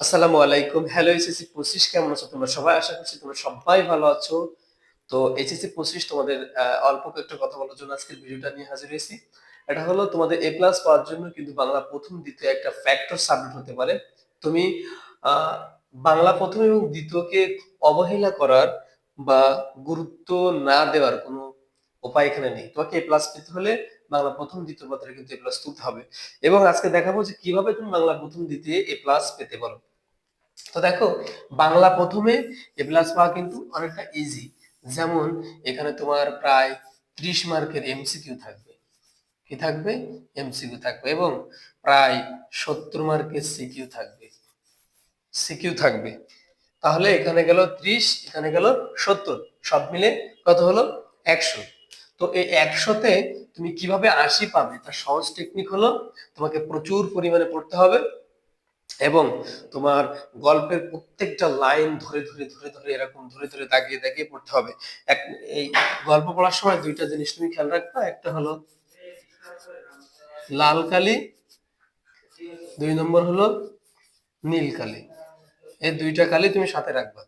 আসসালামু আলাইকুম। Hello HSC পঁচিশ, কেমন আছো তোমরা? সবাই আশা করছি তোমরা সবাই ভালো আছো। তো এইচএসসি পঁচিশ তোমাদের অল্প একটু কথা বলার জন্য আজকের ভিডিওটা নিয়ে হাজির হয়েছি। এটা হলো তোমাদের এ প্লাস পাওয়ার জন্য কিন্তু বাংলা প্রথম, দ্বিতীয় একটা ফ্যাক্টর সাবমিট হতে পারে। তুমি বাংলা প্রথম এবং দ্বিতীয়কে অবহেলা করার বা গুরুত্ব না দেওয়ার কোনো উপায় এখানে নেই। তোমাকে এ প্লাস পেতে হলে বাংলা প্রথম, দ্বিতীয় পত্রে কিন্তু এ প্লাস তুলতে হবে। এবং আজকে দেখাবো যে কীভাবে তুমি বাংলা প্রথম, দ্বিতীয় এ প্লাস পেতে পারো। তো দেখো, বাংলা প্রথমে এ প্লাস পাওয়া কিন্তু অনেকটা ইজি যেমন, এখানে তোমার প্রায় ত্রিশ মার্কের এমসিকিউ থাকবে। কি থাকবে? এমসিকিউ থাকবে এবং প্রায় সত্তর মার্কের সিকিউ থাকবে। সিকিউ থাকবে। তাহলে এখানে গেল ত্রিশ, এখানে গেল সত্তর। সব মিলে কত হলো? একশো। তো এই একশোতে তুমি কীভাবে আশি পাবে? তার সহজ টেকনিক হলো, তোমাকে প্রচুর পরিমাণে পড়তে হবে। এবং তোমার গল্পের প্রত্যেকটা লাইন ধরে ধরে ধরে ধরে এরকম ধরে ধরে দাগিয়ে দাগিয়ে পড়তে হবে। এক, এই গল্প পড়ার সময় দুইটা জিনিস তুমি খেয়াল রাখবা। একটা হলো লাল কালি, দুই নম্বর হলো নীল কালি। এই দুইটা কালি তুমি সাথে রাখবা।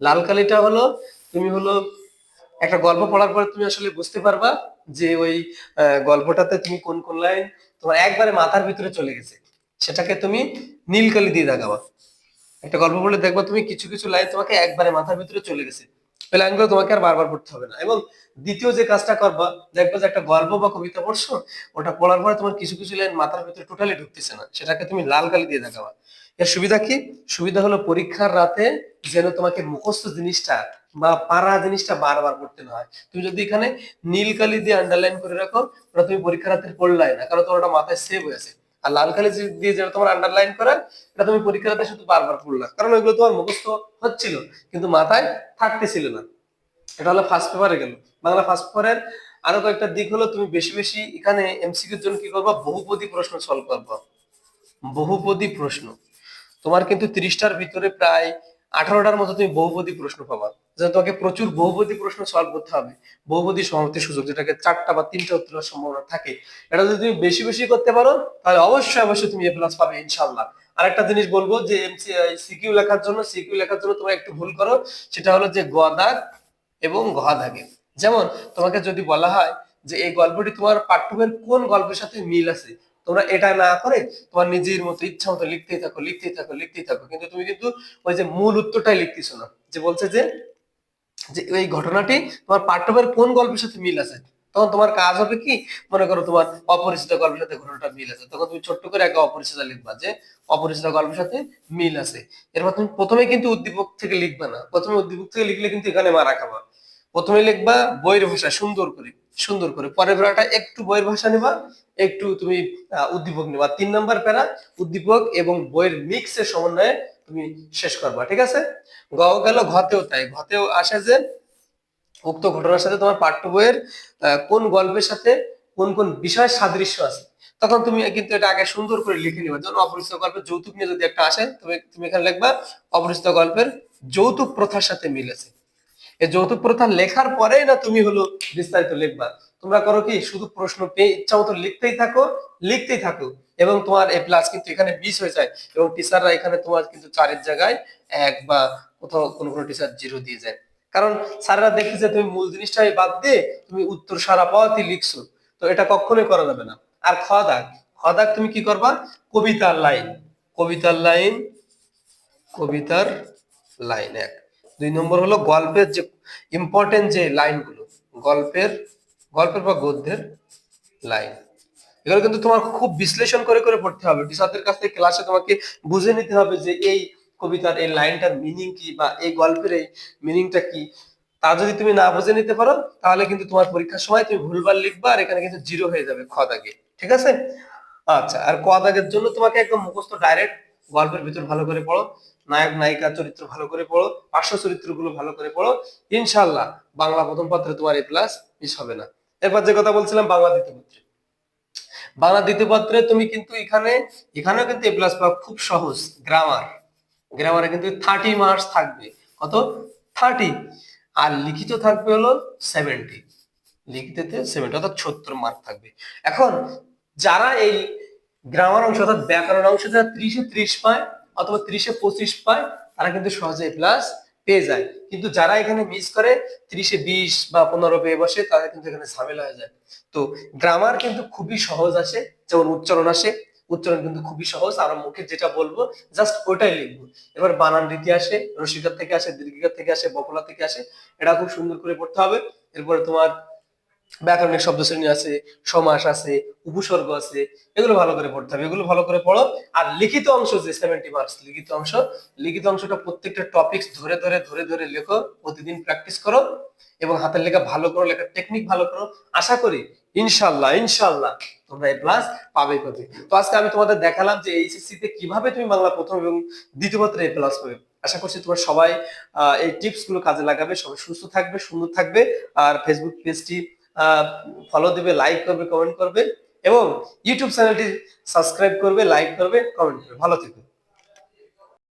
লাল কালিটা হলো তুমি হলো একটা গল্প পড়ার পরে তুমি আসলে বুঝতে পারবা যে ওই গল্পটাতে তুমি কোন কোন লাইন তোমার একবারে মাথার ভিতরে চলে গেছে। সেটাকে তুমি নীল কালি দিয়ে দাগাবা। একটা গল্প বলে দেখবা তুমি কিছু কিছু লাইন তোমাকে একবারে মাথার ভিতরে চলে গেছে। ওই তোমাকে আর বারবার পড়তে হবে না। এবং দ্বিতীয় যে কাজটা করবা, দেখবা যে একটা গল্প বা কবিতা পড়ছো, ওটা পড়ার পরে তোমার কিছু কিছু লাইন মাথার ভিতরে টোটালি ঢুকতেছে না। সেটাকে তুমি লাল কালি দিয়ে দেখাবা এর সুবিধা কি? সুবিধা হলো পরীক্ষার রাতে যেন তোমাকে মুখস্থ জিনিসটা বা পারা জিনিসটা বারবার পড়তে না হয়। তুমি যদি এখানে নীল কালি দিয়ে আন্ডারলাইন করে রাখো, ওটা তুমি পরীক্ষার রাতে পড়লাই না, কারণ তোমার ওটা মাথায় সেভ হয়ে আছে। আর লাল যে- দিয়ে যেটা তোমার আন্ডারলাইন করা, এটা তুমি পরীক্ষার রাতে শুধু বারবার পড়লা। কারণ ওইগুলো তোমার মুখস্থ হচ্ছিল, কিন্তু মাথায় থাকতেছিল না। এটা হলো ফার্স্ট পেপারে গেল। বাংলা ফার্স্ট পেপারের আরও কয়েকটা দিক হলো, তুমি বেশি বেশি এখানে এমসিকিউর জন্য কি করবা? বহুপদী প্রশ্ন সলভ করবা। বহুপদী প্রশ্ন। তোমার কিন্তু তিরিশটার ভিতরে প্রায় আঠারোটার মতো তুমি বহুপদী প্রশ্ন পাবা। যেন তোমাকে প্রচুর বহুপদী প্রশ্ন সলভ করতে হবে। বহুপদী সমাপ্তির সুযোগ, যেটাকে চারটা বা তিনটা উত্তরের সম্ভাবনা থাকে। এটা যদি তুমি বেশি বেশি করতে পারো, তাহলে অবশ্যই অবশ্যই তুমি এ প্লাস পাবে ইনশাল্লাহ আরেকটা জিনিস বলব যে সিকিউ লেখার জন্য সিকিউ লেখার জন্য তোমরা একটু ভুল করো। সেটা হলো যে গ দাগ এবং ঘ দাগে। যেমন, তোমাকে যদি বলা হয় যে, এই গল্পটি তোমার পাঠ্যবের কোন গল্পের সাথে মিল আছে? তোমরা এটা না করে তোমার নিজের মতো, ইচ্ছা মতো লিখতেই থাকো লিখতেই থাকো লিখতেই থাকো। কিন্তু তুমি কিন্তু ওই যে মূল উত্তরটাই লিখতেছো না। যে বলছে যে যে এই ঘটনাটি তোমার পাঠ্যবের কোন গল্পের সাথে মিল আছে? তখন তোমার কাজ হবে কি? মনে করো তোমার অপরিচিত গল্পের সাথে ঘটনাটা মিল আছে। তখন তুমি ছোট্ট করে একটা অপরিচিত লিখবা যে অপরিচিত গল্পের সাথে মিল আছে। এরপর তুমি প্রথমে কিন্তু উদ্দীপক থেকে লিখবা না। প্রথমে উদ্দীপক থেকে লিখলে কিন্তু এখানে মারা খাবা। প্রথমে লিখবা বইয়ের ভাষা সুন্দর করে সুন্দর করে। পরের বেলাটা একটু বইয়ের ভাষা নেবা, একটু তুমি উদ্দীপক নেবা। তিন নম্বর প্যারা, উদ্দীপক এবং বইয়ের মিক্সের সমন্বয়ে তুমি শেষ করবা, ঠিক আছে? গ গেল ঘতেও তাই, ঘতেও আসে যে উক্ত ঘটনার সাথে তোমার পাঠ্য বইয়ের কোন গল্পের সাথে কোন কোন বিষয় সাদৃশ্য আছে? তখন তুমি কিন্তু এটা আগে সুন্দর করে লিখে নিবা, যেমন অপরিচিত গল্পের যৌতুক নিয়ে যদি একটা আসে, তুমি তুমি এখানে লিখবা, অপরিচিত গল্পের যৌতুক প্রথার সাথে মিল আছে এই যৌতুক প্রথা লেখার পরেই না তুমি হলো বিস্তারিত লিখবা। তোমরা করো কি, শুধু প্রশ্ন পেয়ে ইচ্ছা মতো লিখতেই থাকো লিখতেই থাকো। এবং তোমার এ প্লাস কিন্তু এখানে বিশ হয়ে যায়। এবং টিচাররা এখানে তোমার কিন্তু চারের জায়গায় এক বা কোথাও কোনো কোনো টিচার জিরো দিয়ে যায়। কারণ স্যাররা দেখতেছে তুমি মূল জিনিসটাই বাদ দিয়ে তুমি উত্তর সারা পাওয়াতেই লিখছো। তো এটা কখনোই করা যাবে না। আর খ দাগ দাগ তুমি কি করবা? কবিতার লাইন কবিতার লাইন কবিতার লাইন এক। দুই নম্বর হলো গল্পের যে ইম্পর্টেন্ট যে লাইনগুলো গল্পের গল্পের বা গদ্যের লাইন এগুলো কিন্তু তোমার খুব বিশ্লেষণ করে করে পড়তে হবে। টিচারদের কাছ থেকে ক্লাসে তোমাকে বুঝে নিতে হবে যে এই কবিতার এই লাইনটার মিনিং কি বা এই গল্পের এই মিনিংটা কি। তা যদি তুমি না বুঝে নিতে পারো, তাহলে কিন্তু তোমার পরীক্ষার সময় তুমি ভুলভাল লিখবা আর এখানে কিন্তু জিরো হয়ে যাবে খ দাগে। ঠিক আছে? আচ্ছা আর ক দাগের জন্য তোমাকে একদম মুখস্থ ডাইরেক্ট গল্পের ভিতর ভালো করে পড়ো, নায়ক, নায়িকা চরিত্র ভালো করে পড়ো, পার্শ্ব চরিত্রগুলো ভালো করে পড়ো ইনশাল্লাহ বাংলা প্রথম পত্রে তোমার এ প্লাস মিস হবে না। এরপর যে কথা বলছিলাম, বাংলা দ্বিতীয় পত্রে। বাংলা দ্বিতীয় পত্রে তুমি কিন্তু এখানে, এখানেও কিন্তু এ প্লাস পাওয়া খুব সহজ গ্রামার গ্রামারে কিন্তু থার্টি মার্কস থাকবে। কত? থার্টি আর লিখিত থাকবে হলো সেভেন্টি লিখিততে সেভেন্টি অর্থাৎ সত্তর মার্ক থাকবে। এখন, যারা এই গ্রামার অংশ অর্থাৎ ব্যাকরণ অংশ যারা ত্রিশে ত্রিশ পায় অথবা ত্রিশে পঁচিশ পায়, তারা কিন্তু সহজে প্লাস পেয়ে যায়। কিন্তু যারা এখানে মিস করে, ত্রিশে বিশ বা পনেরো পেয়ে বসে তারা কিন্তু এখানে ঝামেলা হয়ে যায়। তো গ্রামার কিন্তু খুবই সহজ আসে, যেমন উচ্চারণ আসে, উচ্চারণ কিন্তু খুবই সহজ। আর মুখে যেটা বলব জাস্ট ওটাই লিখব। এবার বানান রীতি আসে, রসিকার থেকে আসে, দীর্ঘিকার থেকে আসে বকলা থেকে আসে, এটা খুব সুন্দর করে পড়তে হবে। এরপরে তোমার ব্যাকরণিক শব্দ শ্রেণি আছে, সমাস আছে, উপসর্গ আছে, এগুলো ভালো করে পড়তে হবে। এগুলো ভালো করে পড়ো। আর লিখিত অংশ যে সেভেন্টি মার্কস লিখিত অংশ, লিখিত অংশটা প্রত্যেকটা টপিক ধরে ধরে ধরে ধরে লেখো, প্রতিদিন প্র্যাকটিস করো এবং হাতের লেখা ভালো করো, লেখার টেকনিক ভালো করো। আশা করি ইনশাল্লাহ ইনশাল্লাহ তোমরা এ প্লাস পাবে পাবে তো আজকে আমি তোমাদের দেখালাম যে এইচএসসি তে কীভাবে তুমি বাংলা প্রথম এবং দ্বিতীয় পত্রে এ প্লাস পাবে। আশা করছি তোমরা সবাই এই টিপসগুলো কাজে লাগাবে, সবাই সুস্থ থাকবে, সুন্দর থাকবে। আর ফেসবুক পেজটি ফলো দেবে লাইক করবে কমেন্ট করবে এবং ইউটিউব চ্যানেলটি সাবস্ক্রাইব করবে লাইক করবে কমেন্ট করবে। ভালো থেকো।